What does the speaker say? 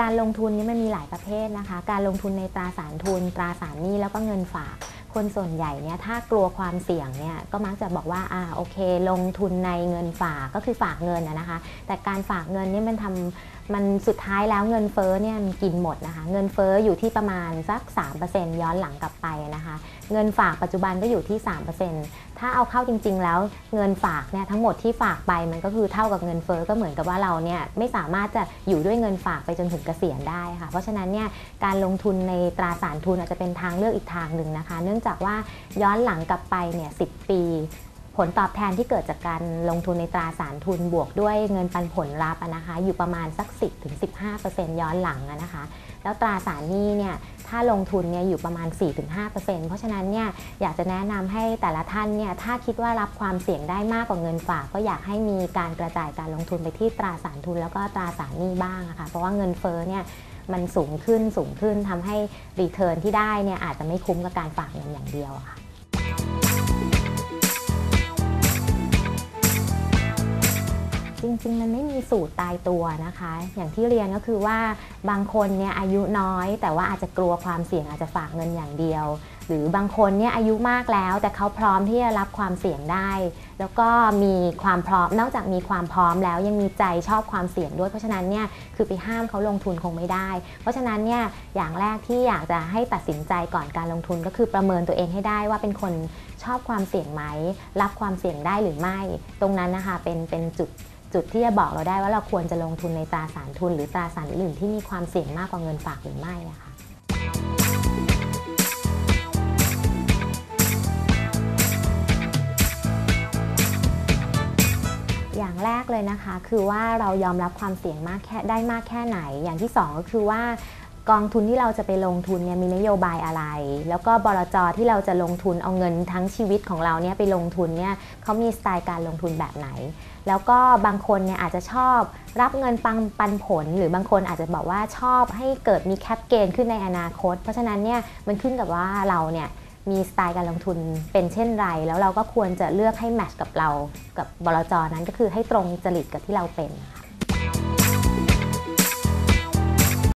การลงทุนนี่มันมีหลายประเภทนะคะ การลงทุนในตราสารทุน ตราสารหนี้แล้วก็เงินฝาก คนส่วนใหญ่เนี่ยถ้ากลัวความเสี่ยงเนี่ยก็มักจะบอกว่าอ่าโอเค ลงทุนในเงินฝากก็คือฝากเงินนะนะคะ แต่การฝากเงินนี่มันทำมันสุดท้ายแล้วเงินเฟ้อเนี่ยมันกินหมดนะคะ เงินเฟ้ออยู่ที่ประมาณสัก 3%ย้อนหลังกลับไปนะคะ เงินฝากปัจจุบันก็อยู่ที่ 3%ถ้าเอาเข้าจริง ๆ แล้วเงินฝากเนี่ยทั้งหมดที่ฝากไปมันก็คือเท่ากับเงินเฟ้อก็เหมือนกับว่าเราเนี่ยไม่สามารถจะอยู่ด้วยเงินฝากไปจนถึงเกษียณได้ค่ะ เพราะฉะนั้นเนี่ยการลงทุนในตราสารทุนอาจจะเป็นทางเลือกอีกทางหนึ่งนะคะ เนื่องจากว่าย้อนหลังกลับไปเนี่ยสิปี ผลตอบแทนที่เกิดจากการลงทุนในตราสารทุนบวกด้วยเงินปันผลรับนะคะ อยู่ประมาณสัก 10-15%ย้อนหลังนะคะ แล้วตราสารหนี้เนี่ยถ้าลงทุนเนี่ยอยู่ประมาณ 4-5%เพราะฉะนั้นเนี่ยอยากจะแนะนำให้แต่ละท่านเนี่ยถ้าคิดว่ารับความเสี่ยงได้มากกว่าเงินฝาก ก็อยากให้มีการกระจายการลงทุนไปที่ตราสารทุนแล้วก็ตราสารหนี้บ้างอะค่ะเพราะว่าเงินเฟ้อเนี่ยมันสูงขึ้นสูงขึ้นทำให้รีเทิร์นที่ได้เนี่ยอาจจะไม่คุ้มกับการฝากเงินอย่างเดียวอะค่ะ จริงๆมันไม่มีสูตรตายตัวนะคะ อย่างที่เรียนก็คือว่าบางคนเนี่ยอายุน้อย แต่ว่าอาจจะกลัวความเสี่ยงอาจจะฝากเงินอย่างเดียว หรือบางคนเนี่ยอายุมากแล้ว แต่เขาพร้อมที่จะรับความเสี่ยงได้ แล้วก็มีความพร้อมนอกจากมีความพร้อมแล้วยังมีใจชอบความเสี่ยงด้วย เพราะฉะนั้นเนี่ยคือไปห้ามเขาลงทุนคงไม่ได้ เพราะฉะนั้นเนี่ยอย่างแรกที่อยากจะให้ตัดสินใจก่อนการลงทุนก็คือประเมินตัวเองให้ได้ว่าเป็นคนชอบความเสี่ยงไหม รับความเสี่ยงได้หรือไม่ ตรงนั้นนะคะเป็นเป็นจุด จุดที่จะบอกเราได้ว่าเราควรจะลงทุนในตราสารทุน หรือตราสารอื่นที่มีความเสี่ยงมากกว่าเงินฝากหรือไม่อะค่ะอย่างแรกเลยนะคะ คือว่าเรายอมรับความเสี่ยงมากแค่ได้มากแค่ไหน อย่างที่สองก็คือว่า กองทุนที่เราจะไปลงทุนเนี่ยมีนโยบายอะไร แล้วก็บลจที่เราจะลงทุนเอาเงินทั้งชีวิตของเราเนี่ยไปลงทุนเนี่ยเขามีสไตล์การลงทุนแบบไหน แล้วก็บางคนเนี่ยอาจจะชอบรับเงินปังปันผล หรือบางคนอาจจะบอกว่าชอบให้เกิดมีแคปเกนขึ้นในอนาคต เพราะฉะนั้นเนี่ยมันขึ้นกับว่าเราเนี่ยมีสไตล์การลงทุนเป็นเช่นไร แล้วเราก็ควรจะเลือกให้แมทช์กับเรากับบลจนั้นก็คือให้ตรงจริตกับที่เราเป็นค่ะ